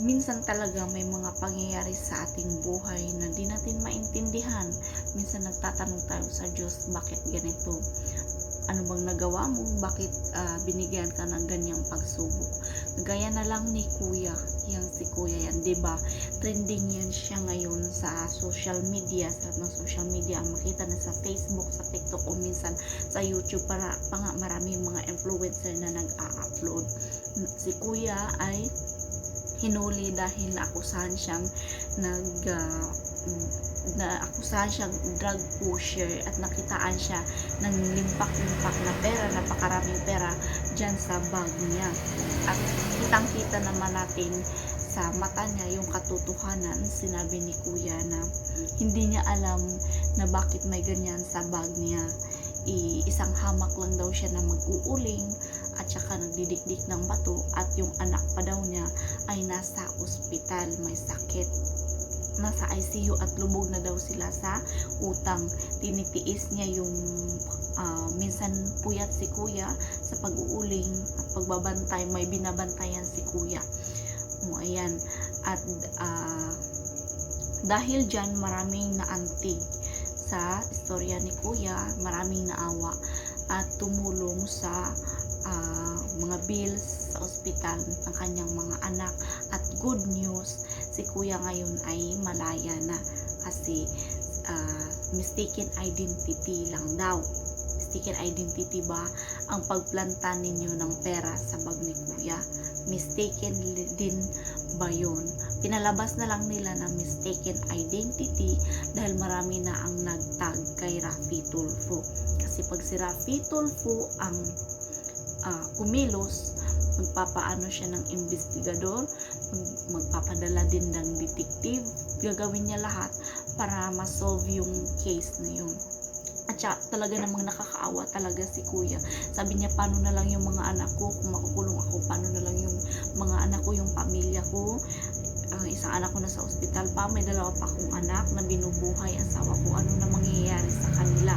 minsan talaga may mga pangyayari sa ating buhay na di natin maintindihan. Minsan nagtatanong tayo sa Diyos, bakit ganito? Ano bang nagawa mo? Bakit ah, binigyan ka ng ganyang pagsubok? Gaya na lang ni Kuya, yang si Kuya yan, 'di ba? Trending yan siya ngayon sa social media, sa mga social media, makita na sa Facebook, sa TikTok o minsan sa YouTube para pa nga marami mga influencer na nag-a-upload. Si Kuya ay hinuli dahil naakusahan siyang nag ah, mm, naakusahan siyang drug pusher at nakitaan siya ng limpak-limpak na pera, napakaraming pera dyan sa bag niya. At kitang-kita naman natin sa mata niya yung katotohanan, sinabi ni Kuya na hindi niya alam na bakit may ganyan sa bag niya. I, isang hamak lang daw siya na mag-uuling at saka nagdidikdik ng bato at yung anak pa daw niya ay nasa ospital, may sakit nasa ICU at lubog na daw sila sa utang. Tinitiis niya yung ah, minsan puyat si kuya sa pag-uuling at pagbabantay. May binabantayan si kuya. O, ayan. At ah, dahil dyan maraming naantig sa istorya ni kuya, maraming naawa at tumulong sa ah, mga bills sa ospital ng kanyang mga anak. At good news si kuya ngayon ay malaya na kasi ah, mistaken identity lang daw. Mistaken identity ba ang pagplanta ninyo ng pera sa bag ni kuya? Mistaken din ba yun pinalabas na lang nila na mistaken identity dahil marami na ang nagtag kay Rafi Tulfo. Kasi pag si Rafi Tulfo ang ah, kumilos magpapaano siya ng investigador mag- magpapadala din ng detective gagawin niya lahat para ma-solve yung case na yun. At saka talaga namang nakakaawa talaga si kuya. Sabi niya paano na lang yung mga anak ko? Kung makukulong ako paano na lang yung mga anak ko yung pamilya ko ang isang anak ko nasa ospital pa may dalawa pa akong anak na binubuhay asawa ko ano na mangyayari sa kanila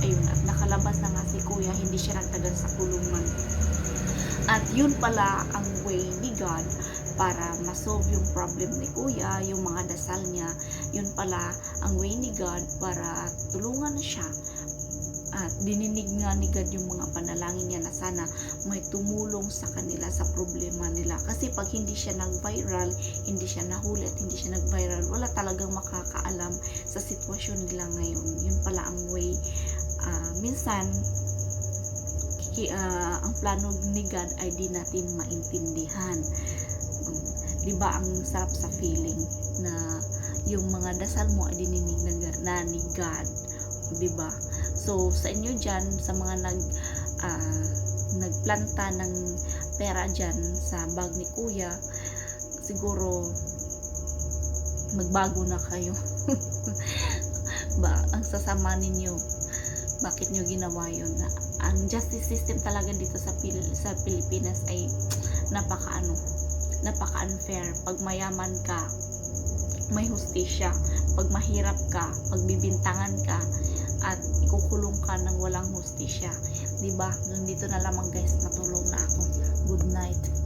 ayun at nakalabas na nga si kuya hindi siya nagtagal sa kulungan at yun pala ang way ni God para ma-solve yung problem ni kuya, yung mga dasal niya. Yun pala ang way ni God para tulungan na siya. At dininig nga ni God yung mga panalangin niya na sana may tumulong sa kanila sa problema nila. Kasi pag hindi siya nag-viral, hindi siya nahuli at hindi siya nag-viral, wala talagang makakaalam sa sitwasyon nila ngayon. Yun pala ang way. Ah, minsan, ah, ang plano ni God ay di natin maintindihan. Um, di ba ang sarap sa feeling na yung mga dasal mo ay dininig na, na ni God. Di ba? So, sa inyo dyan, sa mga nag, ah, nagplanta ng pera dyan sa bag ni Kuya, siguro magbago na kayo. ba, ang sasama ninyo bakit nyo ginawa yun? Ang justice system talaga dito sa Pil sa Pilipinas ay napaka ano napaka unfair pag mayaman ka may hustisya. Pag mahirap ka pag bibintangan ka ikukulong ka ng walang hustisya. Di ba nandito na lamang guys. Matulog na ako good night